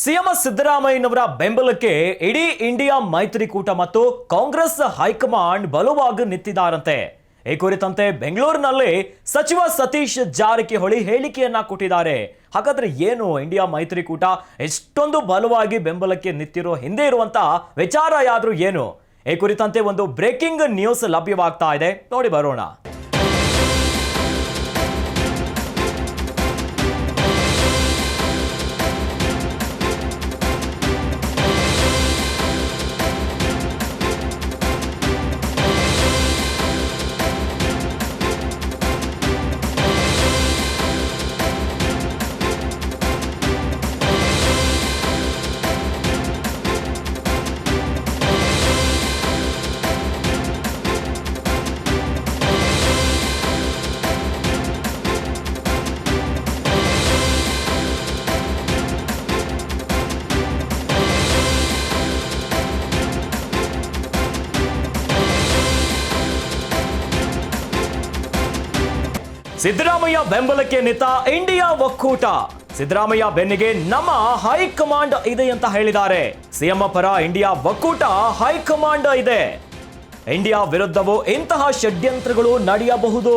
CM ಸಿದ್ದರಾಮಯ್ಯನವರ ಬೆಂಬಲಕ್ಕೆ ಇಡೀ ಇಂಡಿಯಾ ಮೈತ್ರಿಕೂಟ ಮತ್ತು ಕಾಂಗ್ರೆಸ್ ಹೈಕಮಾಂಡ್ ಬಲವಾಗಿ ನಿಂತಿದ್ದಾರಂತೆ ಈ ಕುರಿತಂತೆ ಬೆಂಗಳೂರಿನಲ್ಲಿ ಸಚಿವ ಸತೀಶ್ ಜಾರಕಿಹೊಳಿ ಹೇಳಿಕೆಯನ್ನ ಕೊಟ್ಟಿದ್ದಾರೆ. ಹಾಗಾದ್ರೆ ಏನು ಇಂಡಿಯಾ ಮೈತ್ರಿಕೂಟ? ಎಷ್ಟೊಂದು ಬಲವಾಗಿ ಬೆಂಬಲಕ್ಕೆ ನಿಂತಿರೋ ಹಿಂದೆ ಇರುವಂತ ವಿಚಾರ ಯಾದ್ರೂ ಏನು? ಈ ಕುರಿತಂತೆ ಒಂದು ಬ್ರೇಕಿಂಗ್ ನ್ಯೂಸ್ ಲಭ್ಯವಾಗ್ತಾ ಇದೆ. ನೋಡಿ ಬರೋಣ. ಸಿದ್ದರಾಮಯ್ಯ ಬೆಂಬಲಕ್ಕೆ ನಿಂತ ಇಂಡಿಯಾ ಒಕ್ಕೂಟ. ಸಿದ್ದರಾಮಯ್ಯ ಬೆನ್ನಿಗೆ ನಮ್ಮ ಹೈಕಮಾಂಡ್ ಇದೆ ಅಂತ ಹೇಳಿದ್ದಾರೆ. ಸಿಎಂ ಪರ ಇಂಡಿಯಾ ಒಕ್ಕೂಟ ಹೈಕಮಾಂಡ್ ಇದೆ. ಇಂಡಿಯಾ ವಿರುದ್ಧವೂ ಇಂತಹ ಷಡ್ಯಂತ್ರಗಳು ನಡೆಯಬಹುದು.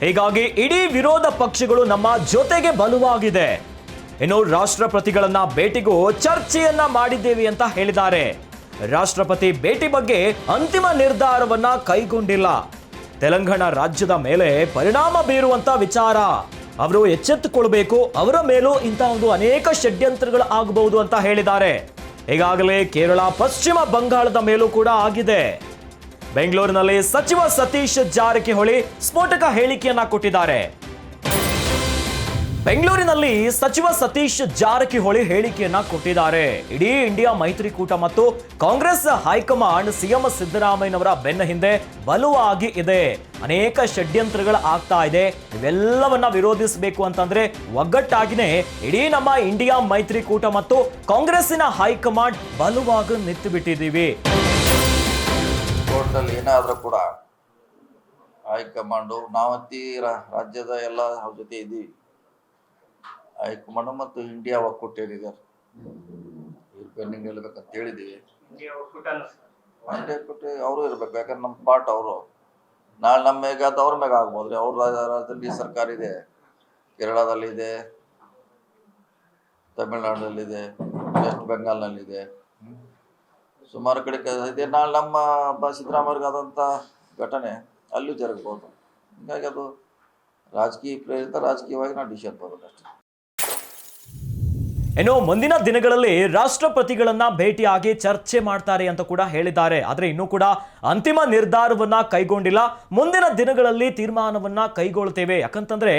ಹೀಗಾಗಿ ಇಡೀ ವಿರೋಧ ಪಕ್ಷಗಳು ನಮ್ಮ ಜೊತೆಗೆ ಬಲುವಾಗಿದೆ. ಇನ್ನು ರಾಷ್ಟ್ರಪತಿಗಳನ್ನ ಭೇಟಿಗೂ ಚರ್ಚೆಯನ್ನ ಮಾಡಿದ್ದೇವೆ ಅಂತ ಹೇಳಿದ್ದಾರೆ. ರಾಷ್ಟ್ರಪತಿ ಭೇಟಿ ಬಗ್ಗೆ ಅಂತಿಮ ನಿರ್ಧಾರವನ್ನ ಕೈಗೊಂಡಿಲ್ಲ. ತೆಲಂಗಾಣ ರಾಜ್ಯದ ಮೇಲೆ ಪರಿಣಾಮ ಬೀರುವಂತ ವಿಚಾರ. ಅವರು ಎಚ್ಚೆತ್ತುಕೊಳ್ಬೇಕು, ಅವರ ಮೇಲೂ ಇಂತಹ ಒಂದು ಅನೇಕ ಷಡ್ಯಂತ್ರಗಳು ಆಗಬಹುದು ಅಂತ ಹೇಳಿದ್ದಾರೆ. ಈಗಾಗಲೇ ಕೇರಳ, ಪಶ್ಚಿಮ ಬಂಗಾಳದ ಮೇಲೂ ಕೂಡ ಆಗಿದೆ. ಬೆಂಗಳೂರಿನಲ್ಲಿ ಸಚಿವ ಸತೀಶ್ ಜಾರಕಿಹೊಳಿ ಸ್ಫೋಟಕ ಹೇಳಿಕೆಯನ್ನ ಕೊಟ್ಟಿದ್ದಾರೆ. ಬೆಂಗಳೂರಿನಲ್ಲಿ ಸಚಿವ ಸತೀಶ್ ಜಾರಕಿಹೊಳಿ ಹೇಳಿಕೆಯನ್ನ ಕೊಟ್ಟಿದ್ದಾರೆ. ಇಡೀ ಇಂಡಿಯಾ ಮೈತ್ರಿಕೂಟ ಮತ್ತು ಕಾಂಗ್ರೆಸ್ ಹೈಕಮಾಂಡ್ ಸಿಎಂ ಸಿದ್ದರಾಮಯ್ಯನವರ ಬೆನ್ನ ಹಿಂದೆ ಬಲವಾಗಿ ಇದೆ. ಅನೇಕ ಷಡ್ಯಂತ್ರಗಳು ಆಗ್ತಾ ಇದೆ. ಇವೆಲ್ಲವನ್ನ ವಿರೋಧಿಸಬೇಕು ಅಂತಂದ್ರೆ ಒಗ್ಗಟ್ಟಾಗಿನೇ ಇಡೀ ನಮ್ಮ ಇಂಡಿಯಾ ಮೈತ್ರಿಕೂಟ ಮತ್ತು ಕಾಂಗ್ರೆಸ್ಸಿನ ಹೈಕಮಾಂಡ್ ಬಲವಾಗಿ ನಿಂತು ಬಿಟ್ಟಿದ್ದೀವಿ ಏನಾದರೂ ಕೂಡ ಹೈಕಮಾಂಡು ನಾವತ್ತಿ ರಾಜ್ಯದ ಎಲ್ಲ ಜೊತೆ ಇದ್ದೀವಿ. ಹೈಕಮಾಂಡು ಮತ್ತು ಇಂಡಿಯಾ ಒಕ್ಕೂಟ ಏನಿದ್ದಾರೆ ಪೆಂಡಿಂಗ್ ನಿಲ್ಬೇಕಂತ ಹೇಳಿದ್ವಿ. ಒಕ್ಕೂಟ ಅವರು ಇರ್ಬೇಕು ಯಾಕಂದ್ರೆ ನಮ್ಮ ಪಾರ್ಟ್ ಅವರು. ನಾಳೆ ನಮ್ಮ ಮೇಗ ಅದು ಅವ್ರ ಆಗ್ಬೋದು ರೀ ಅವ್ರ ರಾಜ್ಯ- ರಾಜ್ಯದಲ್ಲಿ ಸರ್ಕಾರ ಇದೆ. ಕೇರಳದಲ್ಲಿದೆ ತಮಿಳ್ನಾಡಲ್ಲಿದೆ ವೆಸ್ಟ್ ಬೆಂಗಾಲ್ನಲ್ಲಿದೆ. ಇದೆ ಸುಮಾರು ಕಡೆ ಇದೆ ನಾಳೆ ನಮ್ಮ ಸಿದ್ದರಾಮಯ್ಯವ್ರಿಗೆ ಆದಂಥ ಘಟನೆ ಅಲ್ಲೂ ಜರುಗಬಹುದು ಹಿಂಗಾಗಿ ಅದು ರಾಜಕೀಯ ಪ್ರೇರಿತ ರಾಜಕೀಯವಾಗಿ ನಾವು ಡಿಸಿಷನ್ ಬರೋದು ಅಷ್ಟೇ ಇನ್ನು ಮುಂದಿನ ದಿನಗಳಲ್ಲಿ ರಾಷ್ಟ್ರಪತಿಗಳನ್ನ ಭೇಟಿಯಾಗಿ ಚರ್ಚೆ ಮಾಡ್ತಾರೆ ಅಂತ ಕೂಡ ಹೇಳಿದ್ದಾರೆ. ಆದರೆ ಇನ್ನೂ ಕೂಡ ಅಂತಿಮ ನಿರ್ಧಾರವನ್ನ ಕೈಗೊಂಡಿಲ್ಲ. ಮುಂದಿನ ದಿನಗಳಲ್ಲಿ ತೀರ್ಮಾನವನ್ನ ಕೈಗೊಳ್ತೇವೆ. ಯಾಕಂತಂದ್ರೆ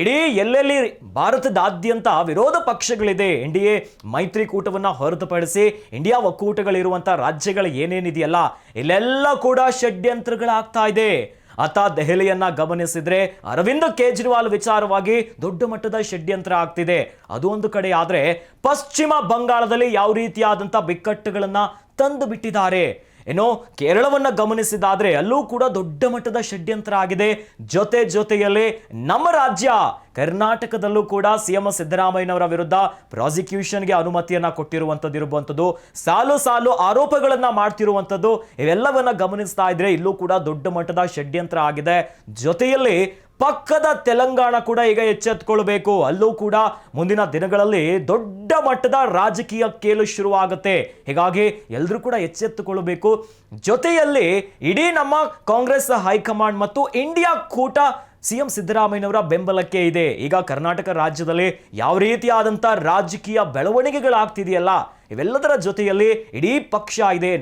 ಇಡೀ ಎಲ್ಲೆಲ್ಲಿ ಭಾರತದಾದ್ಯಂತ ವಿರೋಧ ಪಕ್ಷಗಳಿದೆ, ಎನ್ ಡಿ ಎ ಮೈತ್ರಿಕೂಟವನ್ನ ಹೊರತುಪಡಿಸಿ ಇಂಡಿಯಾ ಒಕ್ಕೂಟಗಳಿರುವಂಥ ರಾಜ್ಯಗಳು ಏನೇನಿದೆಯಲ್ಲ, ಇಲ್ಲೆಲ್ಲ ಕೂಡ ಷಡ್ಯಂತ್ರಗಳಾಗ್ತಾ ಇದೆ. ಅತ್ತ ದೆಹಲಿಯನ್ನ ಗಮನಿಸಿದ್ರೆ ಅರವಿಂದ್ ಕೇಜ್ರಿವಾಲ್ ವಿಚಾರವಾಗಿ ದೊಡ್ಡ ಮಟ್ಟದ ಷಡ್ಯಂತ್ರ ಆಗ್ತಿದೆ. ಅದು ಒಂದು ಕಡೆ ಆದ್ರೆ ಪಶ್ಚಿಮ ಬಂಗಾಳದಲ್ಲಿ ಯಾವ ರೀತಿಯಾದಂಥ ಬಿಕ್ಕಟ್ಟುಗಳನ್ನ ತಂದು ಬಿಟ್ಟಿದ್ದಾರೆ. ಇನ್ನು ಕೇರಳವನ್ನು ಗಮನಿಸಿದಾದರೆ ಅಲ್ಲೂ ಕೂಡ ದೊಡ್ಡ ಮಟ್ಟದ ಷಡ್ಯಂತ್ರ ಆಗಿದೆ. ಜೊತೆ ಜೊತೆಯಲ್ಲಿ ನಮ್ಮ ರಾಜ್ಯ ಕರ್ನಾಟಕದಲ್ಲೂ ಕೂಡ ಸಿಎಂ ಸಿದ್ದರಾಮಯ್ಯನವರ ವಿರುದ್ಧ ಪ್ರಾಸಿಕ್ಯೂಷನ್ಗೆ ಅನುಮತಿಯನ್ನು ಕೊಟ್ಟಿರುವಂಥದ್ದು ಇರುವಂಥದ್ದು. ಸಾಲು ಸಾಲು ಆರೋಪಗಳನ್ನು ಮಾಡ್ತಿರುವಂಥದ್ದು. ಇವೆಲ್ಲವನ್ನು ಗಮನಿಸ್ತಾ ಇದ್ರೆ ಇಲ್ಲೂ ಕೂಡ ದೊಡ್ಡ ಮಟ್ಟದ ಷಡ್ಯಂತ್ರ ಆಗಿದೆ. ಜೊತೆಯಲ್ಲಿ ಪಕ್ಕದ ತೆಲಂಗಾಣ ಕೂಡ ಈಗ ಎಚ್ಚೆತ್ಕೊಳ್ಬೇಕು. ಅಲ್ಲೂ ಕೂಡ ಮುಂದಿನ ದಿನಗಳಲ್ಲಿ ದೊಡ್ಡ ಮಟ್ಟದ ರಾಜಕೀಯ ಕೇಲು ಶುರುವಾಗುತ್ತೆ. ಹೀಗಾಗಿ ಎಲ್ಲರೂ ಕೂಡ ಎಚ್ಚೆತ್ತುಕೊಳ್ಬೇಕು. ಜೊತೆಯಲ್ಲಿ ಇಡೀ ನಮ್ಮ ಕಾಂಗ್ರೆಸ್ ಹೈಕಮಾಂಡ್ ಮತ್ತು ಇಂಡಿಯಾ ಕೂಟ ಸಿಎಂ ಸಿದ್ದರಾಮಯ್ಯನವರ ಬೆಂಬಲಕ್ಕೆ ಇದೆ. ಈಗ ಕರ್ನಾಟಕ ರಾಜ್ಯದಲ್ಲಿ ಯಾವ ರೀತಿಯಾದಂಥ ರಾಜಕೀಯ ಬೆಳವಣಿಗೆಗಳಾಗ್ತಿದೆಯಲ್ಲ, ಇವೆಲ್ಲದರ ಜೊತೆಯಲ್ಲಿ ಇಡೀ ಪಕ್ಷ ಇದೆ.